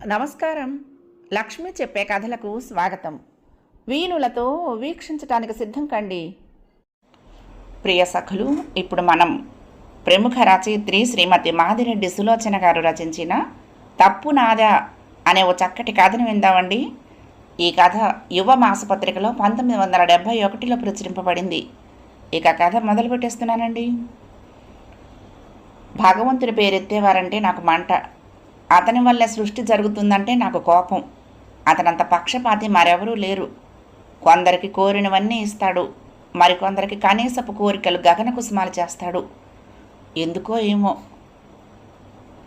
నమస్కారం. లక్ష్మి చెప్పే కథలకు స్వాగతం. వీణులతో వీక్షించటానికి సిద్ధం కండి. ప్రియ సఖులు ఇప్పుడు మనం ప్రముఖ రచయిత్రి శ్రీమతి మాదిరెడ్డి సులోచన గారు రచించిన తప్పు నాదా అనే ఓ చక్కటి కథను విందామండి. ఈ కథ యువ మాసపత్రికలో పంతొమ్మిది వందల డెబ్భై ఒకటిలో ప్రచురింపబడింది. ఇక కథ మొదలు పెట్టేస్తున్నానండి భగవంతుని పేరెత్తేవారంటే నాకు మంట. అతని వల్ల సృష్టి జరుగుతుందంటే నాకు కోపం. అతనంత పక్షపాతి మరెవరూ లేరు. కొందరికి కోరినవన్నీ ఇస్తాడు. మరికొందరికి కనీసపు కోరికలు గగన కుసుమాలు చేస్తాడు. ఎందుకో ఏమో.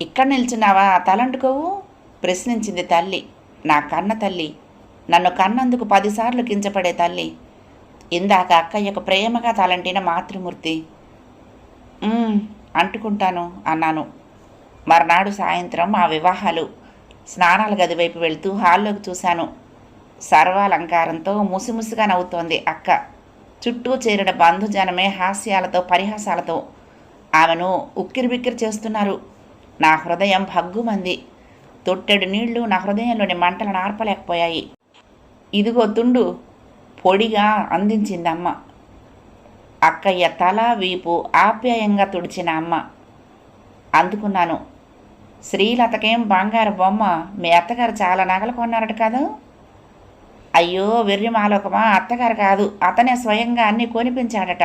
ఇక్కడ నిల్చున్నావా? తలంటుకోవు? ప్రశ్నించింది తల్లి. నా కన్న తల్లి. నన్ను కన్నందుకు పదిసార్లు కించపడే తల్లి. ఇందాక అక్కయ్యకు ప్రేమగా తలంటిన మాతృమూర్తి. అంటుకుంటాను అన్నాను. మర్నాడు సాయంత్రం ఆ వివాహాలు స్నానాల గది వైపు వెళ్తూ హాల్లోకి చూశాను. సర్వాలంకారంతో ముసిముసిగా నవ్వుతోంది అక్క. చుట్టూ చేరిన బంధుజనమే హాస్యాలతో పరిహాసాలతో ఆమెను ఉక్కిరిబిక్కిరి చేస్తున్నారు. నా హృదయం భగ్గుమంది. తొట్టెడు నీళ్ళు నా హృదయంలోని మంటలు నార్పలేకపోయాయి ఇదిగో తుండు పొడిగా అందించింది అమ్మ. అక్కయ్య తల వీపు ఆప్యాయంగా తుడిచిన అమ్మ. అందుకున్నాను. శ్రీలతకేం బంగారు బొమ్మ? మీ అత్తగారు చాలా నగలు కొన్నారట కదా? అయ్యో వెర్రి మాలోకమా? అత్తగారు కాదు అతనే స్వయంగా అన్నీ కొనిపించాడట.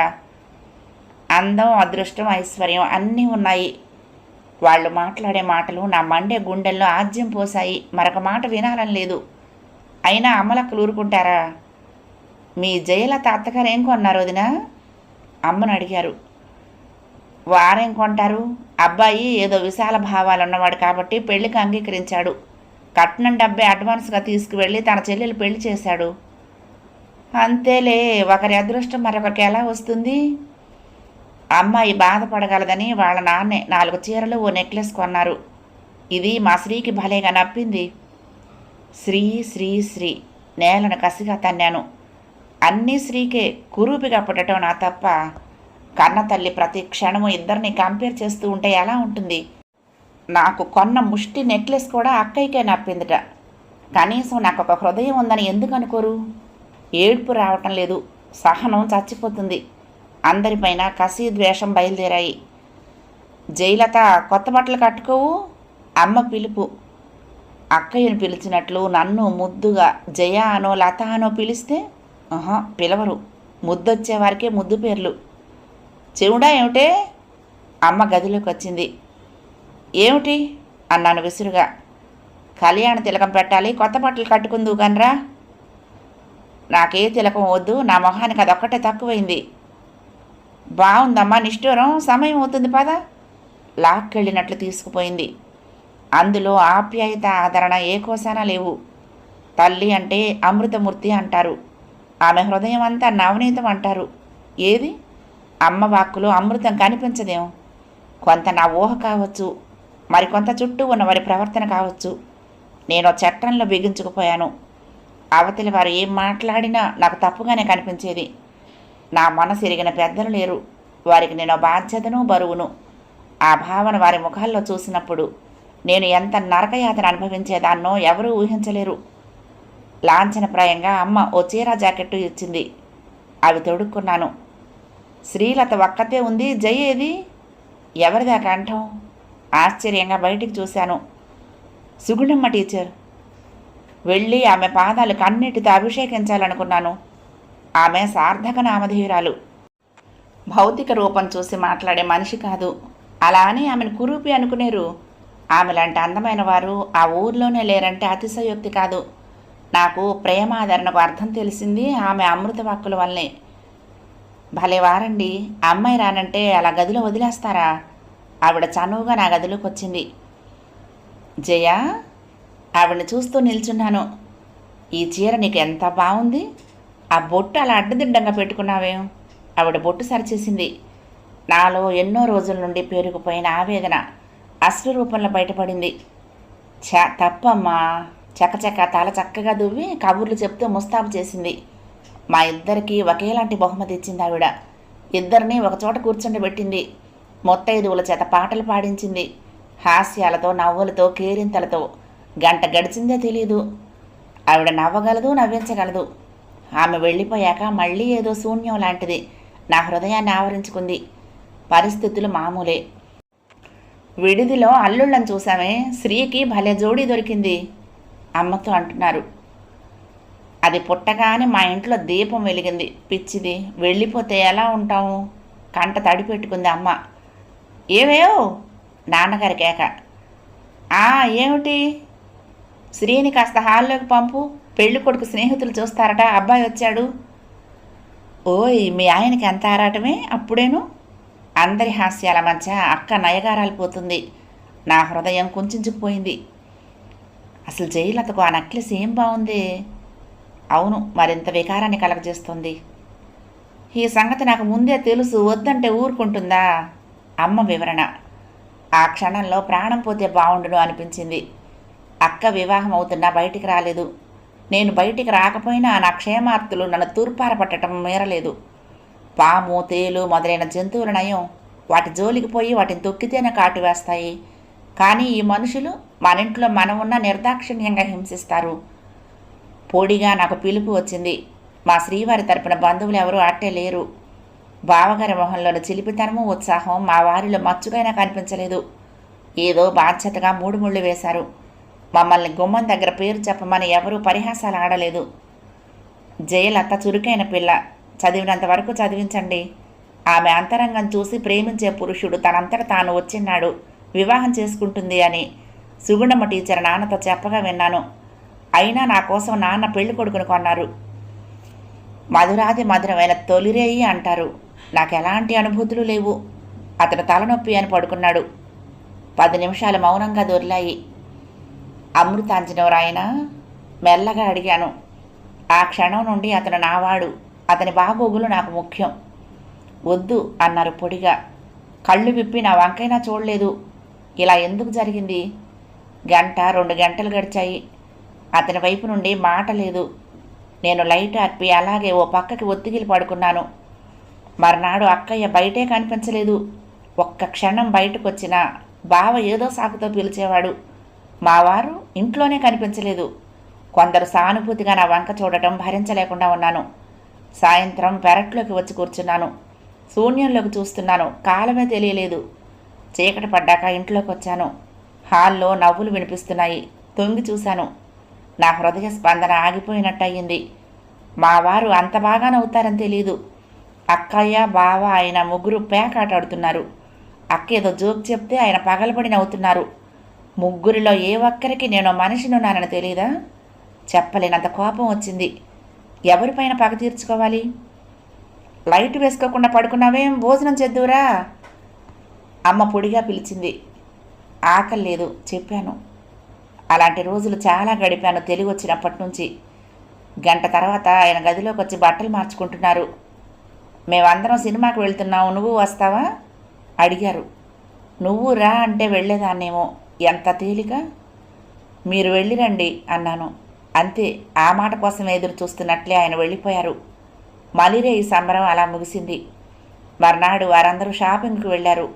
అందం అదృష్టం ఐశ్వర్యం అన్నీ ఉన్నాయి. వాళ్ళు మాట్లాడే మాటలు నా మండే గుండెల్లో ఆజ్యం పోసాయి మరొక మాట వినాలని లేదు. అయినా అమ్మలక్కలు ఊరుకుంటారా? మీ జయలత అత్తగారు ఏం కొన్నారు వదినా అమ్మను అడిగారు. వారేం కొంటారు? అబ్బాయి ఏదో విశాల భావాలు ఉన్నవాడు కాబట్టి పెళ్ళికి అంగీకరించాడు. కట్నం డబ్బే అడ్వాన్స్గా తీసుకువెళ్ళి తన చెల్లెలు పెళ్ళి చేశాడు. అంతేలే ఒకరి అదృష్టం మరొకరికి ఎలా వస్తుంది? అమ్మాయి బాధపడగలదని వాళ్ళ నాన్నే నాలుగు చీరలు ఓ నెక్లెస్ కొన్నారు. ఇది మా శ్రీకి భలేగా నప్పింది. శ్రీ శ్రీ శ్రీ నేలను కసిగా తన్నాను. అన్నీ శ్రీకే కురూపిగా పుట్టడం నా తప్ప కన్న తల్లి ప్రతి క్షణము ఇద్దరిని కంపేర్ చేస్తూ ఉంటే ఎలా ఉంటుంది? నాకు కొన్న ముష్టి నెక్లెస్ కూడా అక్కయ్యకే నప్పిందిట. కనీసం నాకు ఒక హృదయం ఉందని ఎందుకు అనుకోరు? ఏడుపు రావటం లేదు. సహనం చచ్చిపోతుంది. అందరిపైన కసి ద్వేషం బయలుదేరాయి. జయలత కొత్త బట్టలు కట్టుకోవు? అమ్మ పిలుపు. అక్కయ్యను పిలిచినట్లు నన్ను ముద్దుగా జయ అనో లత అనో పిలిస్తే ఆహా పిలవరు. ముద్దొచ్చే వారికే ముద్దు పేర్లు. చెవుడా ఏమిటే? అమ్మ గదిలోకి వచ్చింది. ఏమిటి? అన్నాను విసురుగా. కళ్యాణ తిలకం పెట్టాలి కొత్త బట్టలు కట్టుకుందు కనరా. నాకే తిలకం వద్దు నా మొహానికి అదొక్కటే తక్కువైంది. బాగుందమ్మా నిష్ఠూరం సమయం అవుతుంది పద. లాక్కెళ్ళినట్లు తీసుకుపోయింది. అందులో ఆప్యాయత ఆదరణ ఏ కోసానా లేవు. తల్లి అంటే అమృతమూర్తి అంటారు. ఆమె హృదయం అంతా నవనీతం అంటారు. ఏది? అమ్మ వాక్కులో అమృతం కనిపించదేం కొంత నా ఊహ కావచ్చు మరికొంత చుట్టూ ఉన్న వారి ప్రవర్తన కావచ్చు. నేను చట్టంలో బిగించుకుపోయాను. అవతలి వారు ఏం మాట్లాడినా నాకు తప్పుగానే కనిపించేది. నా మనసు ఎరిగిన పెద్దలు లేరు. వారికి నేను బాధ్యతను బరువును. ఆ భావన వారి ముఖాల్లో చూసినప్పుడు నేను ఎంత నరకయాతన అనుభవించేదాన్నో ఎవరూ ఊహించలేరు. లాంఛనప్రాయంగా అమ్మ ఓ చీర జాకెట్టు ఇచ్చింది. అవి తొడుక్కున్నాను. శ్రీలత ఒక్కతే ఉంది. జై ఏది? ఎవరిదా కంఠం? ఆశ్చర్యంగా బయటికి చూశాను. సుగుణమ్మ టీచర్ వెళ్ళి ఆమె పాదాలు కన్నీటితో అభిషేకించాలనుకున్నాను. ఆమె సార్థక నామధేయురాలు భౌతిక రూపం చూసి మాట్లాడే మనిషి కాదు. అలా అని ఆమెను కురూపి అనుకునేరు. ఆమెలాంటి అందమైన వారు ఆ ఊర్లోనే లేరంటే అతిశయోక్తి కాదు. నాకు ప్రేమాదరణకు అర్థం తెలిసింది ఆమె అమృత వాక్కుల వల్లే భలే వారండి. అమ్మాయి రానంటే అలా గదిలో వదిలేస్తారా? ఆవిడ చనువుగా నా గదిలోకి వచ్చింది. జయ ఆవిడని చూస్తూ నిల్చున్నాను. ఈ చీర నీకు ఎంత బాగుంది ఆ బొట్టు అలా అడ్డదిడ్డంగా పెట్టుకున్నావేం. ఆవిడ బొట్టు సరిచేసింది. నాలో ఎన్నో రోజుల నుండి పేరుకుపోయిన ఆవేదన అసలు రూపంలో బయటపడింది. చ తప్పమ్మా. చకచక తల చక్కగా దువ్వి కబుర్లు చెప్తూ ముస్తాబు చేసింది. మా ఇద్దరికి ఒకేలాంటి బహుమతి ఇచ్చింది ఆవిడ. ఇద్దరిని ఒకచోట కూర్చుండబెట్టింది మొత్తైదువుల చేత పాటలు పాడించింది. హాస్యాలతో నవ్వులతో కేరింతలతో. గంట గడిచిందే తెలియదు ఆవిడ నవ్వగలదు నవ్వించగలదు. ఆమె వెళ్ళిపోయాక మళ్ళీ ఏదో శూన్యం లాంటిది నా హృదయాన్ని ఆవరించుకుంది. పరిస్థితులు మామూలే. విడిదిలో అల్లుళ్ళని చూసామే శ్రీకి భలే జోడీ దొరికింది. అమ్మతో అంటున్నారు. అది పుట్టగానే మా ఇంట్లో దీపం వెలిగింది. పిచ్చిది వెళ్ళిపోతే ఎలా ఉంటాము కంట తడి పెట్టుకుంది అమ్మ. ఏవేవో నాన్నగారి కేక. ఆ ఏమిటి? శ్రీని కాస్త హాల్లోకి పంపు. పెళ్ళి కొడుకు స్నేహితులు చూస్తారట. అబ్బాయి వచ్చాడు. ఓయ్ మీ ఆయనకి ఎంత ఆరాటమే? అప్పుడేను? అందరి హాస్యాల మధ్య అక్క నయగారాలు పోతుంది. నా హృదయం కుంచుకుపోయింది. అసలు జయలతకు ఆ నక్లెస్ ఏం బాగుంది అవును మరింత వికారాన్ని కలగజేస్తుంది. ఈ సంగతి నాకు ముందే తెలుసు వద్దంటే ఊరుకుంటుందా? అమ్మ వివరణ. ఆ క్షణంలో ప్రాణం పోతే బాగుండును అనిపించింది. అక్క వివాహం అవుతున్నా బయటికి రాలేదు. నేను బయటికి రాకపోయినా నా క్షేమార్థులు నన్ను తూర్పార పట్టడం మేరలేదు. పాము తేలు మొదలైన జంతువుల నయం వాటి జోలికి పోయి వాటిని తొక్కితేనే కాటు వేస్తాయి. కానీ ఈ మనుషులు మన ఇంట్లో మనం ఉన్న నిర్దాక్షిణ్యంగా హింసిస్తారు. పొడిగా నాకు పిలుపు వచ్చింది. మా శ్రీవారి తరపున బంధువులు ఎవరూ అట్టే లేరు. బావగారి మొహంలోని చిలిపితనము ఉత్సాహం మా వారిలో మచ్చుకైనా కనిపించలేదు. ఏదో బాధ్యతగా మూడు ముళ్ళు వేశారు. మమ్మల్ని గుమ్మం దగ్గర పేరు చెప్పమని ఎవరూ పరిహాసాలు ఆడలేదు. జయలత చురుకైన పిల్ల. చదివినంత వరకు చదివించండి. ఆమె అంతరంగం చూసి ప్రేమించే పురుషుడు తనంతట తాను వచ్చిన్నాడు. వివాహం చేసుకుంటుంది అని సుగుణమ్మ టీచర్ నాన్నతో చెప్పగా విన్నాను. అయినా నా కోసం నాన్న పెళ్ళి కొడుకును కొన్నారు. మధురాది మధురమైన తొలిరేయి అంటారు. నాకు ఎలాంటి అనుభూతులు లేవు. అతడు తలనొప్పి అని పడుకున్నాడు. పది నిమిషాలు మౌనంగా దొరిలాయి. అమృతాంజనవరాయన మెల్లగా అడిగాను. ఆ క్షణం నుండి అతను నావాడు. అతని బాగోగులు నాకు ముఖ్యం. వద్దు అన్నారు పొడిగా. కళ్ళు విప్పి నా వంకైనా చూడలేదు. ఇలా ఎందుకు జరిగింది? గంట రెండు గంటలు గడిచాయి. అతని వైపు నుండి మాట లేదు. నేను లైట్ అర్పి అలాగే ఓ పక్కకి ఒత్తిగిలి పడుకున్నాను. మర్నాడు అక్కయ్య బయటే కనిపించలేదు. ఒక్క క్షణం బయటకు వచ్చిన బావ ఏదో సాకుతో పిలిచేవాడు. మావారు ఇంట్లోనే కనిపించలేదు. కొందరు సానుభూతిగా నా వంక చూడటం భరించలేకుండా ఉన్నాను. సాయంత్రం పెరట్లోకి వచ్చి కూర్చున్నాను. శూన్యంలోకి చూస్తున్నాను. కాలమే తెలియలేదు. చీకటి పడ్డాక ఇంట్లోకి వచ్చాను హాల్లో నవ్వులు వినిపిస్తున్నాయి. తొంగి చూశాను. నా హృదయ స్పందన ఆగిపోయినట్టయింది. మా వారు అంత బాగా నవ్వుతారని తెలియదు అక్కయ్య బావ ఆయన ముగ్గురు పేకాటాడుతున్నారు. అక్క ఏదో జోక్ చెప్తే ఆయన పగలబడి నవ్వుతున్నారు. ముగ్గురిలో ఏ ఒక్కరికి నేను మనిషినున్నానని తెలియదా చెప్పలేనంత కోపం వచ్చింది. ఎవరిపైన పగ తీర్చుకోవాలి? లైట్ వేసుకోకుండా పడుకున్నావేం? భోజనం చేద్దురా అమ్మ పొడిగా పిలిచింది. ఆకలి లేదు చెప్పాను. అలాంటి రోజులు చాలా గడిపాను. తెలివి వచ్చినప్పటి నుంచి గంట తర్వాత ఆయన గదిలోకి వచ్చి బట్టలు మార్చుకుంటున్నారు. మేమందరం సినిమాకి వెళ్తున్నావు నువ్వు వస్తావా? అడిగారు. నువ్వు రా అంటే వెళ్ళేదాన్నేమో. ఎంత తేలిక? మీరు వెళ్ళిరండి అన్నాను. అంతే ఆ మాట కోసం ఎదురు చూస్తున్నట్లే ఆయన వెళ్ళిపోయారు. మలిరే ఈ సంబరం అలా ముగిసింది. మర్నాడు వారందరూ షాపింగ్కి వెళ్ళారు.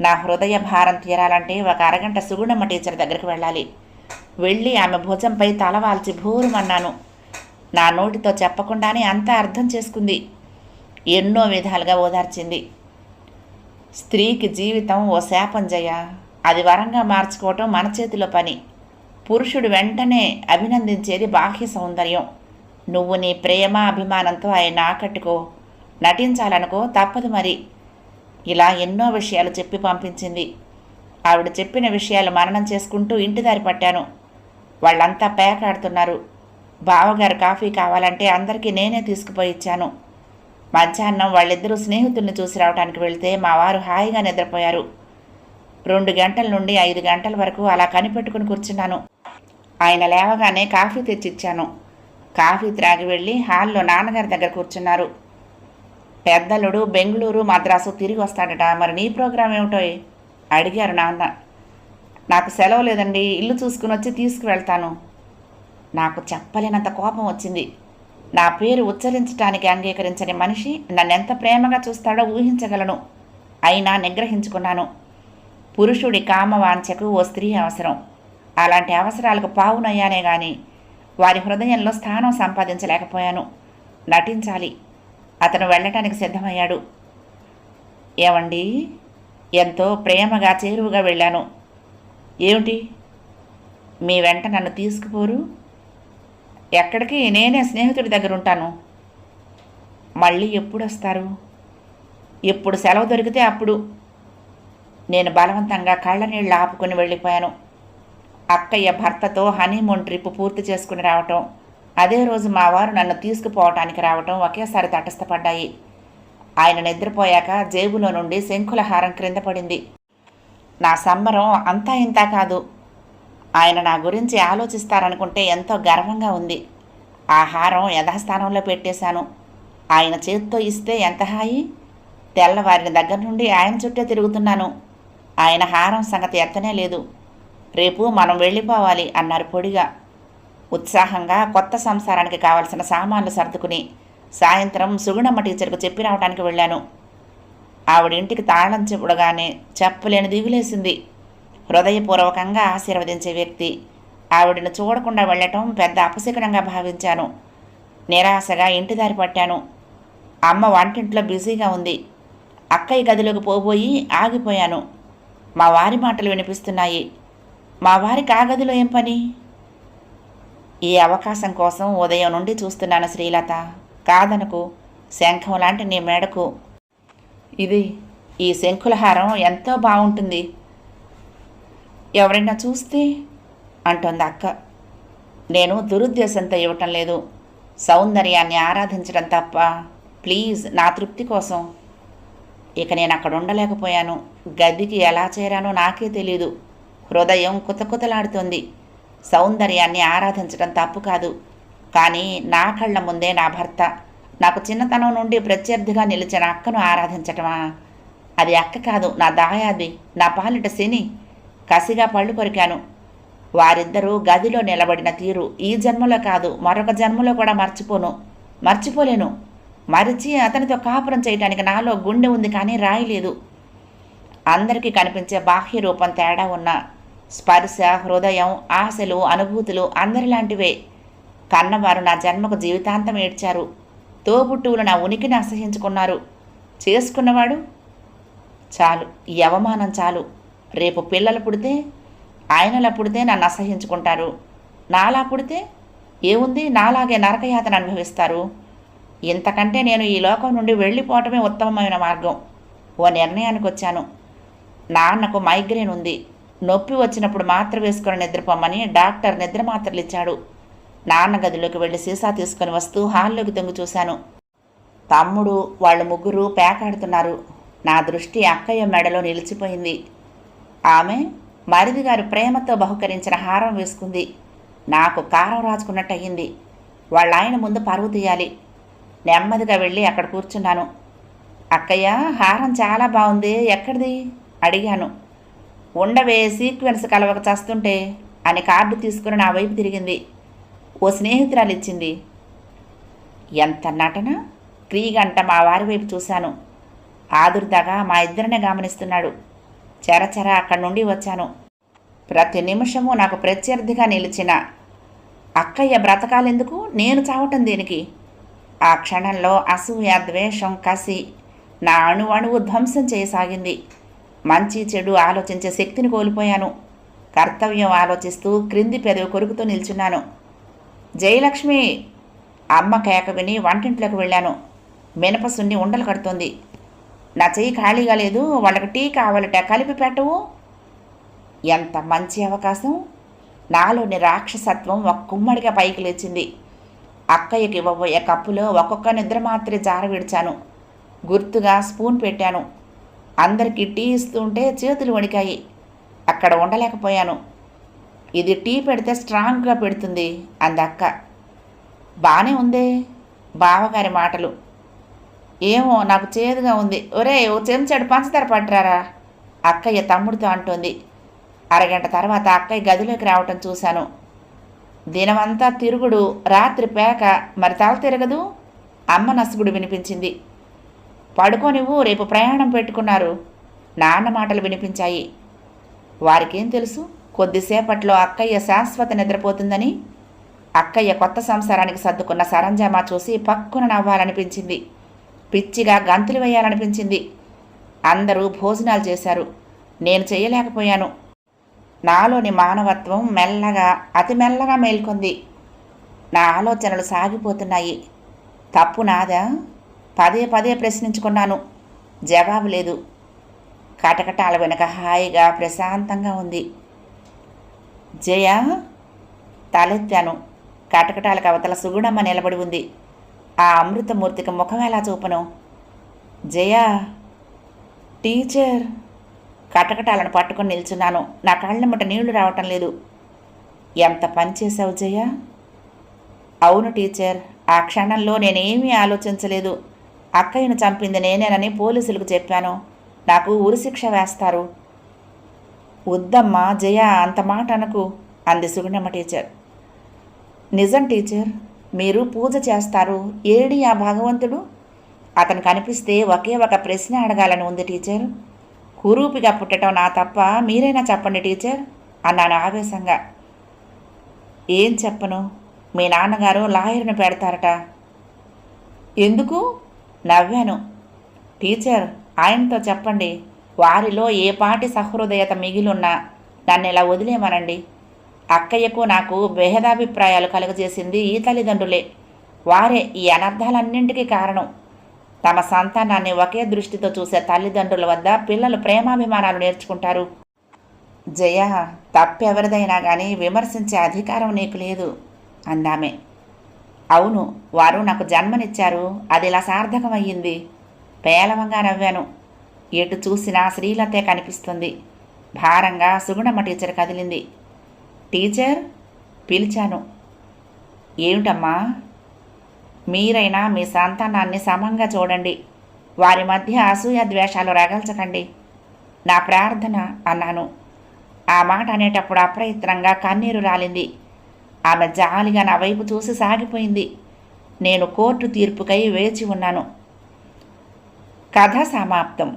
నా హృదయ భారం తీరాలంటే ఒక అరగంట సుగుణమ్మ టీచర్ దగ్గరికి వెళ్ళాలి. వెళ్ళి ఆమె భుజంపై తలవాల్చి భూరుమన్నాను. నా నోటితో చెప్పకుండానే అంతా అర్థం చేసుకుంది. ఎన్నో విధాలుగా ఓదార్చింది. స్త్రీకి జీవితం ఓ శాపం జయ. అది వరంగా మార్చుకోవటం మన చేతిలో పని. పురుషుడు వెంటనే అభినందించేది బాహ్య సౌందర్యం. నువ్వు నీ ప్రేమ అభిమానంతో ఆయన ఆకట్టుకో. నటించాలనుకో తప్పదు మరి. ఇలా ఎన్నో విషయాలు చెప్పి పంపించింది. ఆవిడ చెప్పిన విషయాలు మననం చేసుకుంటూ ఇంటిదారి పట్టాను. వాళ్ళంతా పేకాడుతున్నారు. బావగారు కాఫీ కావాలంటే అందరికీ నేనే తీసుకుపోయి ఇచ్చాను. మధ్యాహ్నం వాళ్ళిద్దరూ స్నేహితుల్ని చూసి రావడానికి వెళితే మా వారు హాయిగా నిద్రపోయారు. రెండు గంటల నుండి ఐదు గంటల వరకు అలా కనిపెట్టుకుని కూర్చున్నాను. ఆయన లేవగానే కాఫీ తెచ్చిచ్చాను. కాఫీ త్రాగి వెళ్ళి హాల్లో నాన్నగారి దగ్గర కూర్చున్నారు. పెద్దలుడు బెంగళూరు మద్రాసు తిరిగి వస్తాడట. మరి నీ ప్రోగ్రాం ఏమిటోయ్? అడిగారు నాన్న. నాకు సెలవు లేదండి ఇల్లు చూసుకుని వచ్చి తీసుకువెళ్తాను. నాకు చెప్పలేనంత కోపం వచ్చింది. నా పేరు ఉచ్చరించడానికి అంగీకరించని మనిషి నన్నెంత ప్రేమగా చూస్తాడో ఊహించగలను. అయినా నిగ్రహించుకున్నాను. పురుషుడి కామవాంఛకు ఓ స్త్రీ అవసరం. అలాంటి అవసరాలకు పావునయ్యానే గాని వారి హృదయంలో స్థానం సంపాదించలేకపోయాను. నటించాలి. అతను వెళ్ళటానికి సిద్ధమయ్యాడు. ఏమండి? ఎంతో ప్రేమగా చేరువుగా వెళ్ళాను. ఏమిటి? మీ వెంట నన్ను తీసుకుపోరు? ఎక్కడికి? నేనే స్నేహితుడి దగ్గర ఉంటాను. మళ్ళీ ఎప్పుడు వస్తారు ఎప్పుడు సెలవు దొరికితే అప్పుడు. నేను బలవంతంగా కళ్ళ నీళ్ళు ఆపుకొని వెళ్ళిపోయాను. అక్కయ్య భర్తతో హనీమూన్ ట్రిప్ పూర్తి చేసుకుని రావటం అదే రోజు మా వారు నన్ను తీసుకుపోవటానికి రావటం ఒకేసారి తటస్థపడ్డాయి. ఆయన నిద్రపోయాక జేబులో నుండి శంకుల హారం క్రింద పడింది. నా సంబరం అంతా ఇంతా కాదు. ఆయన నా గురించి ఆలోచిస్తారనుకుంటే ఎంతో గర్వంగా ఉంది. ఆ హారం యథాస్థానంలో పెట్టేశాను. ఆయన చేతితో ఇస్తే ఎంత హాయి? తెల్లవారిన దగ్గర నుండి ఆయన చుట్టే తిరుగుతున్నాను. ఆయన హారం సంగతి ఎత్తనే లేదు. రేపు మనం వెళ్ళిపోవాలి అన్నారు పొడిగా. ఉత్సాహంగా కొత్త సంసారానికి కావలసిన సామాన్లు సర్దుకుని సాయంత్రం సుగుణమ్మ టీచర్కు చెప్పి రావడానికి వెళ్ళాను. ఆవిడింటికి తాళం చెప్పుడగానే చెప్పలేని దిగులేసింది. హృదయపూర్వకంగా ఆశీర్వదించే వ్యక్తి. ఆవిడను చూడకుండా వెళ్ళటం పెద్ద అపశకునంగా భావించాను. నిరాశగా ఇంటి దారి పట్టాను. అమ్మ వంటింట్లో బిజీగా ఉంది. అక్కయ్య గదిలోకి పోబోయి ఆగిపోయాను. మా వారి మాటలు వినిపిస్తున్నాయి. మా వారికి ఆ గదిలో ఏం పని? ఈ అవకాశం కోసం ఉదయం నుండి చూస్తున్నాను శ్రీలత. కాదనకు శంఖం లాంటి నీ మేడకు. ఇది ఈ శంకులహారం ఎంతో బాగుంటుంది. ఎవరైనా చూస్తే అంటోంది అక్క నేను దురుద్దేశంతో ఇవ్వటం లేదు. సౌందర్యాన్ని ఆరాధించడం తప్ప ప్లీజ్ నా తృప్తి కోసం. ఇక నేను అక్కడ ఉండలేకపోయాను. గదికి ఎలా చేరానో నాకే తెలీదు. హృదయం కుతకుతలాడుతోంది. సౌందర్యాన్ని ఆరాధించడం తప్పు కాదు. కానీ నా కళ్ళ ముందే నా భర్త. నాకు చిన్నతనం నుండి ప్రత్యర్థిగా నిలిచిన అక్కను ఆరాధించటమా? అది అక్క కాదు నా దాయాది నా పాలిట శని. కసిగా పళ్ళు కొరికాను. వారిద్దరూ గదిలో నిలబడిన తీరు ఈ జన్మలో కాదు మరొక జన్మలో కూడా మర్చిపోను మర్చిపోలేను. మరిచి అతనితో కాపురం చేయటానికి నాలో గుండె ఉంది కానీ రాయలేదు. అందరికీ కనిపించే బాహ్య రూపం తేడా ఉన్న స్పర్శ హృదయం ఆశలు అనుభూతులు అందరిలాంటివే. కన్నవారు నా జన్మకు జీవితాంతం ఏడ్చారు. తోబుట్టువులు నా ఉనికిని అసహించుకున్నారు. చేసుకున్నవాడు చాలు ఈ అవమానం చాలు. రేపు పిల్లలు పుడితే ఆయనలా పుడితే నన్ను అసహించుకుంటారు. నాలా పుడితే ఏముంది? నాలాగే నరకయాతన అనుభవిస్తారు. ఇంతకంటే నేను ఈ లోకం నుండి వెళ్ళిపోవటమే ఉత్తమమైన మార్గం. ఓ నిర్ణయానికి వచ్చాను. నాన్నకు మైగ్రేన్ ఉంది. నొప్పి వచ్చినప్పుడు మాత్ర వేసుకొని నిద్రపోమని డాక్టర్ నిద్ర మాత్రలు ఇచ్చాడు నాన్న గదిలోకి వెళ్ళి సీసా తీసుకొని వస్తూ హాల్లోకి తొంగి చూశాను. తమ్ముడు వాళ్ళు ముగ్గురు పేకాడుతున్నారు. నా దృష్టి అక్కయ్య మెడలో నిలిచిపోయింది. ఆమె మరిది గారు ప్రేమతో బహుకరించిన హారం వేసుకుంది. నాకు కారం రాచుకున్నట్టు అయ్యింది వాళ్ళ ఆయన ముందు పరువు తీయాలి. నెమ్మదిగా వెళ్ళి అక్కడ కూర్చున్నాను. అక్కయ్య హారం చాలా బాగుంది ఎక్కడిది? అడిగాను. ఉండవే సీక్వెన్స్ కలవక చస్తుంటే అని కార్డు తీసుకుని నా వైపు తిరిగింది. ఓ స్నేహితురాలు ఇచ్చింది ఎంత నటన? క్రీగంట మా వారి వైపు చూశాను. ఆదుర్దాగా మా ఇద్దరినే గమనిస్తున్నాడు. చెరచెర అక్కడి నుండి వచ్చాను. ప్రతి నిమిషము నాకు ప్రత్యర్థిగా నిలిచిన అక్కయ్య బ్రతకాలెందుకు? నేను చావటం దేనికి? ఆ క్షణంలో అసూయ ద్వేషం కసి నా అణు అణువు ధ్వంసం చేయసాగింది. మంచి చెడు ఆలోచించే శక్తిని కోల్పోయాను. కర్తవ్యం ఆలోచిస్తూ క్రింది పెదవి కొరుకుతూ నిల్చున్నాను. జయలక్ష్మి అమ్మ కేక విని వంటింట్లోకి వెళ్ళాను. మినపసున్ని ఉండలు కడుతుంది. నా చెయ్యి ఖాళీగా లేదు వాళ్ళకి టీ కావాలట కలిపి పెట్టవు ఎంత మంచి అవకాశం. నాలోని రాక్షసత్వం ఒక కుమ్మడిగా పైకి లేచింది. అక్కయ్యకి ఇవ్వబోయే కప్పులో ఒక్కొక్క నిద్ర మాత్రమే జార విడిచాను. గుర్తుగా స్పూన్ పెట్టాను. అందరికీ టీ ఇస్తుంటే చేతులు వణికాయి. అక్కడ ఉండలేకపోయాను. ఇది టీ పెడితే స్ట్రాంగ్గా పెడుతుంది అందక్క. అక్క బాగానే ఉందే బావగారి మాటలు. ఏమో నాకు చేదుగా ఉంది. ఒరే ఓ చెంచాడు పంచదార పట్టరారా? అక్కయ్య తమ్ముడితో అంటోంది. అరగంట తర్వాత అక్కయ్య గదిలోకి రావటం చూశాను. దినమంతా తిరుగుడు రాత్రి పేక మరి తల తిరగదు? అమ్మ నసుగుడు వినిపించింది. పడుకోనివ్వు రేపు ప్రయాణం పెట్టుకున్నారు. నాన్న మాటలు వినిపించాయి. వారికేం తెలుసు? కొద్దిసేపట్లో అక్కయ్య శాశ్వత నిద్రపోతుందని అక్కయ్య కొత్త సంసారానికి సర్దుకున్న సరంజామా చూసి పక్కున నవ్వాలనిపించింది. పిచ్చిగా గంతులు వేయాలనిపించింది. అందరూ భోజనాలు చేశారు. నేను చేయలేకపోయాను. నాలోని మానవత్వం మెల్లగా అతి మెల్లగా మేల్కొంది. నా ఆలోచనలు సాగిపోతున్నాయి. తప్పు నాదా? పదే పదే ప్రశ్నించుకున్నాను. జవాబు లేదు. కటకటాల వెనుక హాయిగా ప్రశాంతంగా ఉంది. జయ తలెత్తాను కటకటాలకు అవతల సుగుణమ్మ నిలబడి ఉంది. ఆ అమృతమూర్తికి ముఖం ఎలా చూపను? జయ టీచర్ కటకటాలను పట్టుకొని నిల్చున్నాను. నా కళ్ళ ముట్ట నీళ్ళు రావటం లేదు. ఎంత పని చేసావు జయ? అవును టీచర్ ఆ క్షణంలో నేనేమీ ఆలోచించలేదు. అక్కయ్యను చంపింది నేనేనని పోలీసులకు చెప్పాను. నాకు ఉరిశిక్ష వేస్తారు. వద్దమ్మా జయ అంత మాట అనకు అంది సుగుణమ్మ టీచర్. నిజం టీచర్ మీరు పూజ చేస్తారు ఏడి ఆ భగవంతుడు? అతను కనిపిస్తే ఒకే ఒక ప్రశ్న అడగాలని ఉంది టీచర్. కురూపిగా పుట్టడం నా తప్ప మీరైనా చెప్పండి టీచర్ అన్నాను ఆవేశంగా. ఏం చెప్పను? మీ నాన్నగారు లాయర్ను పెడతారట. ఎందుకు? నవ్వాను. టీచర్ ఆయనతో చెప్పండి. వారిలో ఏ పాటి సహృదయత మిగిలున్నా నన్ను ఇలా వదిలేమనండి? అక్కయ్యకు నాకు భేదాభిప్రాయాలు కలుగజేసింది ఈ తల్లిదండ్రులే. వారే ఈ అనర్థాలన్నింటికీ కారణం. తమ సంతానాన్ని ఒకే దృష్టితో చూసే తల్లిదండ్రుల వద్ద పిల్లలు ప్రేమాభిమానాలు నేర్చుకుంటారు. జయ తప్పెవరిదైనా కానీ విమర్శించే అధికారం నీకు లేదు అందామే. అవును వారు నాకు జన్మనిచ్చారు. అది ఇలా సార్థకమయ్యింది. పేలవంగా నవ్వాను. ఎటు చూసినా శ్రీలతే కనిపిస్తుంది. భారంగా సుగుణమ్మ టీచర్ కదిలింది. టీచర్ పిలిచాను. ఏమిటమ్మా? మీరైనా మీ సంతానాన్ని సమంగా చూడండి. వారి మధ్య అసూయ ద్వేషాలు రగల్చకండి. నా ప్రార్థన అన్నాను. ఆ మాట అనేటప్పుడు అప్రయత్నంగా కన్నీరు రాలింది. ఆమె జాలిగా నా వైపు చూసి సాగిపోయింది. నేను కోర్టు తీర్పుకై వేచి ఉన్నాను. కథ సమాప్తం.